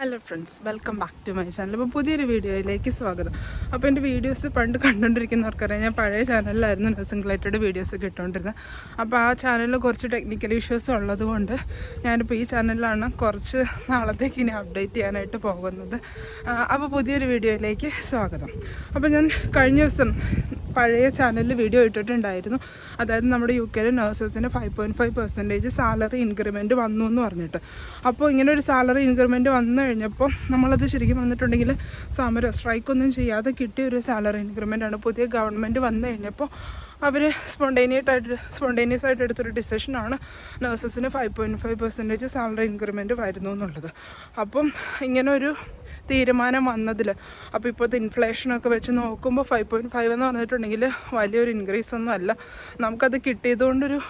Hello friends welcome back to my channel അപ്പോൾ പുതിയൊരു വീഡിയോയിലേക്ക് സ്വാഗതം. അപ്പോൾ എന്റെ വീഡിയോസ് പണ്ട് കണ്ടുകൊണ്ടിരിക്കുന്നവർക്കറിയാം ഞാൻ പഴയ ചാനലിലായിരുന്നു നഴ്സിംഗ് റിലേറ്റഡ് വീഡിയോസ് കിട്ടുകൊണ്ടിരുന്നത് അപ്പോൾ ആ ചാനലിൽ കുറച്ച് ടെക്നിക്കൽ ഇഷ്യൂസ് ഉള്ളതുകൊണ്ട് ഞാനിപ്പോൾ ഈ ചാനലിലാണ് കുറച്ച് നാളത്തേക്ക് ഇനി അപ്ഡേറ്റ് ചെയ്യാനായിട്ട് പോകുന്നത്. അപ്പോൾ പുതിയൊരു വീഡിയോയിലേക്ക് സ്വാഗതം. അപ്പോൾ ഞാൻ കഴിഞ്ഞ ദിവസം പഴയ ചാനലിൽ വീഡിയോ ഇട്ടിട്ടുണ്ടായിരുന്നു. അതായത് നമ്മുടെ യു കെയിലെ നഴ്സസിന് five point five percentage salary increment വന്നു എന്ന് പറഞ്ഞിട്ട്. അപ്പോൾ ഇങ്ങനെ ഒരു സാലറി ഇൻക്രിമെന്റ് വന്നു കഴിഞ്ഞപ്പോൾ നമ്മളത് ശരിക്കും വന്നിട്ടുണ്ടെങ്കിൽ സമരം സ്ട്രൈക്കൊന്നും ചെയ്യാതെ കിട്ടിയ ഒരു സാലറി ഇൻക്രിമെന്റ് ആണ്. പുതിയ ഗവൺമെന്റ് വന്നു കഴിഞ്ഞപ്പോൾ അവർ സ്പോണ്ടേനിയസ് ആയിട്ട് സ്പോണ്ടേനിയസ് ആയിട്ട് എടുത്തൊരു ഡിസിഷനാണ് നഴ്സസിന് five point five percentage salary increment വരുന്നു എന്നുള്ളത് അപ്പം ഇങ്ങനെ ഒരു തീരുമാനം വന്നതിൽ അപ്പോൾ ഇപ്പോഴത്തെ ഇൻഫ്ലേഷനൊക്കെ വെച്ച് നോക്കുമ്പോൾ ഫൈവ് പോയിന്റ് ഫൈവ് എന്ന് പറഞ്ഞിട്ടുണ്ടെങ്കിൽ വലിയൊരു ഇൻക്രീസ് ഒന്നും അല്ല. നമുക്കത് കിട്ടിയതുകൊണ്ടൊരു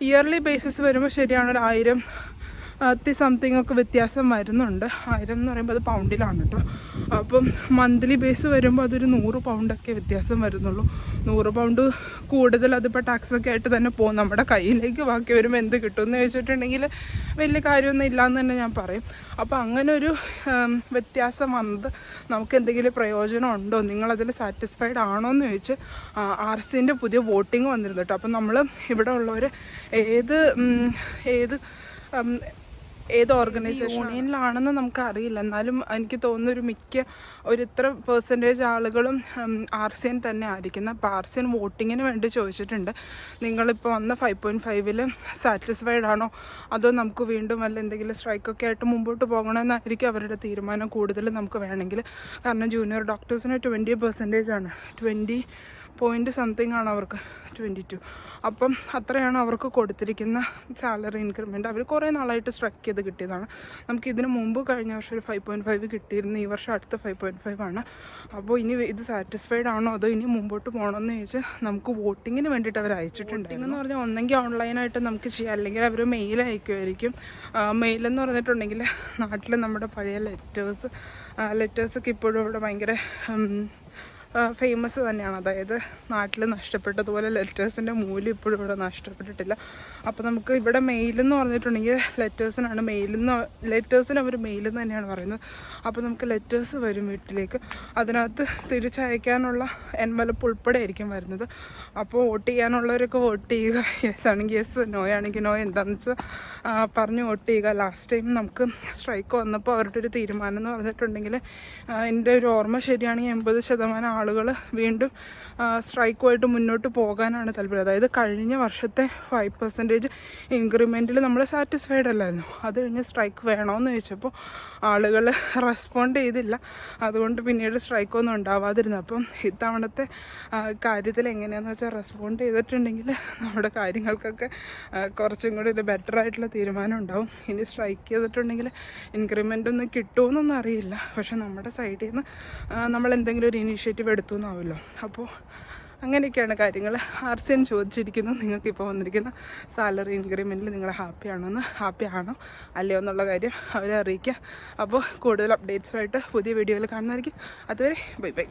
ഇയർലി ബേസിസ് വരുമ്പോൾ ശരിയാണ് ഒരു ആയിരം അത്തി സംതിങ് ഒക്കെ വ്യത്യാസം വരുന്നുണ്ട്. ആയിരം എന്ന് പറയുമ്പോൾ അത് പൗണ്ടിലാണ് കേട്ടോ അപ്പം മന്ത്ലി ബേസ് വരുമ്പോൾ അതൊരു നൂറ് പൗണ്ടൊക്കെ വ്യത്യാസം വരുന്നുള്ളൂ. നൂറ് പൗണ്ട് കൂടുതൽ അതിപ്പോൾ ടാക്സൊക്കെ ആയിട്ട് തന്നെ പോകും. നമ്മുടെ കയ്യിലേക്ക് ബാക്കി വരുമ്പോൾ എന്ത് കിട്ടുമെന്ന് ചോദിച്ചിട്ടുണ്ടെങ്കിൽ വലിയ കാര്യമൊന്നും ഇല്ലയെന്ന് തന്നെ ഞാൻ പറയും. അപ്പോൾ അങ്ങനെ ഒരു വ്യത്യാസം വന്നത് നമുക്ക് എന്തെങ്കിലും പ്രയോജനം ഉണ്ടോ? നിങ്ങളതിൽ സാറ്റിസ്ഫൈഡ് ആണോ എന്ന് ചോദിച്ച് ആർ സിന്റെ പുതിയ വോട്ടിംഗ് വന്നിരുന്നു കേട്ടോ അപ്പം നമ്മൾ ഇവിടെ ഉള്ളവർ ഏത് ഏത് ഏത് ഓർഗനൈസേഷൻ യൂണിയനിലാണെന്ന് നമുക്ക് അറിയില്ല എന്നാലും എനിക്ക് തോന്നുന്ന ഒരു മിക്ക ഒരു ഇത്ര പെർസെന്റേജ് ആളുകളും ആർ സി എൻ തന്നെ ആയിരിക്കുന്നത് അപ്പോൾ ആർ സി എൻ വോട്ടിങ്ങിന് വേണ്ടി ചോദിച്ചിട്ടുണ്ട്. നിങ്ങളിപ്പോൾ വന്ന ഫൈവ് പോയിന്റ് ഫൈവിൽ സാറ്റിസ്ഫൈഡ് ആണോ? അതോ നമുക്ക് വീണ്ടും വല്ല എന്തെങ്കിലും സ്ട്രൈക്കൊക്കെ ആയിട്ട് മുമ്പോട്ട് പോകണമെന്നായിരിക്കും അവരുടെ തീരുമാനം കൂടുതൽ നമുക്ക് വേണമെങ്കിൽ. കാരണം ജൂനിയർ ഡോക്ടേഴ്സിന് ട്വന്റി പെർസെന്റേജ് ആണ്. ട്വന്റി പോയിന്റ് സംതിങ് ആണ് അവർക്ക് ട്വന്റി ടു അപ്പം അത്രയാണ് അവർക്ക് കൊടുത്തിരിക്കുന്ന സാലറി ഇൻക്രിമെന്റ് അവർ കുറേ നാളായിട്ട് സ്ട്രക്ക് ചെയ്ത് കിട്ടിയതാണ്. നമുക്ക് ഇതിന് മുമ്പ് കഴിഞ്ഞ വർഷം ഒരു ഫൈവ് പോയിന്റ് ഫൈവ് കിട്ടിയിരുന്നു. ഈ വർഷം അടുത്ത ഫൈവ് പോയിന്റ് ഫൈവ് ആണ്. അപ്പോൾ ഇനി ഇത് സാറ്റിസ്ഫൈഡ് ആണോ അതോ ഇനി മുമ്പോട്ട് പോകണമെന്ന് ചോദിച്ചാൽ നമുക്ക് വോട്ടിങ്ങിന് വേണ്ടിയിട്ട് അവർ അയച്ചിട്ടുണ്ട് എന്ന് പറഞ്ഞാൽ ഒന്നെങ്കിൽ ഓൺലൈനായിട്ട് നമുക്ക് ചെയ്യാം. അല്ലെങ്കിൽ അവർ മെയിൽ അയക്കുമായിരിക്കും മെയിലെന്ന് പറഞ്ഞിട്ടുണ്ടെങ്കിൽ നാട്ടിൽ നമ്മുടെ പഴയ ലെറ്റേഴ്സ് ലെറ്റേഴ്സൊക്കെ ഇപ്പോഴും ഇവിടെ ഭയങ്കര ഫേമസ് തന്നെയാണ്. അതായത് നാട്ടിൽ നഷ്ടപ്പെട്ടതുപോലെ ലെറ്റേഴ്സിന്റെ മൂല്യം ഇപ്പോഴും ഇവിടെ നഷ്ടപ്പെട്ടിട്ടില്ല. അപ്പോൾ നമുക്ക് ഇവിടെ മെയിലെന്ന് പറഞ്ഞിട്ടുണ്ടെങ്കിൽ ലെറ്റേഴ്സിനാണ് മെയിലെന്ന് ലെറ്റേഴ്സിന് അവർ മെയിലെന്ന് തന്നെയാണ് പറയുന്നത്. അപ്പോൾ നമുക്ക് ലെറ്റേഴ്സ് വരും വീട്ടിലേക്ക്. അതിനകത്ത് തിരിച്ചയക്കാനുള്ള എൻവലപ്പ് ഉൾപ്പെടെ ആയിരിക്കും വരുന്നത്. അപ്പോൾ വോട്ട് ചെയ്യാനുള്ളവരൊക്കെ വോട്ട് ചെയ്യുക. യെസ് ആണെങ്കിൽ യെസ് നോ ആണെങ്കിൽ നോ എന്താണെന്ന് വെച്ചാൽ പറഞ്ഞ് വോട്ട് ചെയ്യുക. ലാസ്റ്റ് ടൈം നമുക്ക് സ്ട്രൈക്ക് വന്നപ്പോൾ അവരുടെ ഒരു തീരുമാനം എന്ന് പറഞ്ഞിട്ടുണ്ടെങ്കിൽ എന്റെ ഒരു ഓർമ്മ ശരിയാണെങ്കിൽ എൺപത് ശതമാനം ആളുകൾ വീണ്ടും സ്ട്രൈക്കുമായിട്ട് മുന്നോട്ട് പോകാനാണ് താല്പര്യം. അതായത് കഴിഞ്ഞ വർഷത്തെ ഫൈവ് പെർസെന്റേജ് ഇൻക്രിമെന്റിൽ നമ്മൾ സാറ്റിസ്ഫൈഡ് അല്ലായിരുന്നു. അത് കഴിഞ്ഞ് സ്ട്രൈക്ക് വേണമെന്ന് ചോദിച്ചപ്പോൾ ആളുകൾ റെസ്പോണ്ട് ചെയ്തില്ല. അതുകൊണ്ട് പിന്നീട് സ്ട്രൈക്കൊന്നും ഉണ്ടാവാതിരുന്നു. അപ്പം ഇത്തവണത്തെ കാര്യത്തിൽ എങ്ങനെയാണെന്ന് വെച്ചാൽ റെസ്പോണ്ട് ചെയ്തിട്ടുണ്ടെങ്കിൽ നമ്മുടെ കാര്യങ്ങൾക്കൊക്കെ കുറച്ചും കൂടി ഒരു ബെറ്റർ ആയിട്ടുള്ള തീരുമാനം ഉണ്ടാവും. ഇനി സ്ട്രൈക്ക് ചെയ്തിട്ടുണ്ടെങ്കിൽ ഇൻക്രിമെന്റ് ഒന്നും കിട്ടുമെന്നൊന്നും അറിയില്ല. പക്ഷെ നമ്മുടെ സൈഡിൽ നിന്ന് നമ്മൾ എന്തെങ്കിലും ഒരു ഇനീഷ്യേറ്റീവ് എടുത്തു എന്നാവുമല്ലോ അപ്പോൾ അങ്ങനെയൊക്കെയാണ് കാര്യങ്ങൾ. ആർ സി എൻ ചോദിച്ചിരിക്കുന്നു നിങ്ങൾക്ക് ഇപ്പോൾ വന്നിരിക്കുന്ന സാലറി ഇൻക്രിമെന്റിൽ നിങ്ങൾ ഹാപ്പി ആണോ എന്ന് ഹാപ്പി ആണോ അല്ലയോ എന്നുള്ള കാര്യം അവരെ അറിയിക്കുക അപ്പോൾ കൂടുതൽ അപ്ഡേറ്റ്സുമായിട്ട് പുതിയ വീഡിയോയിൽ കാണുന്നതായിരിക്കും. അതുവരെ ബൈ ബൈ.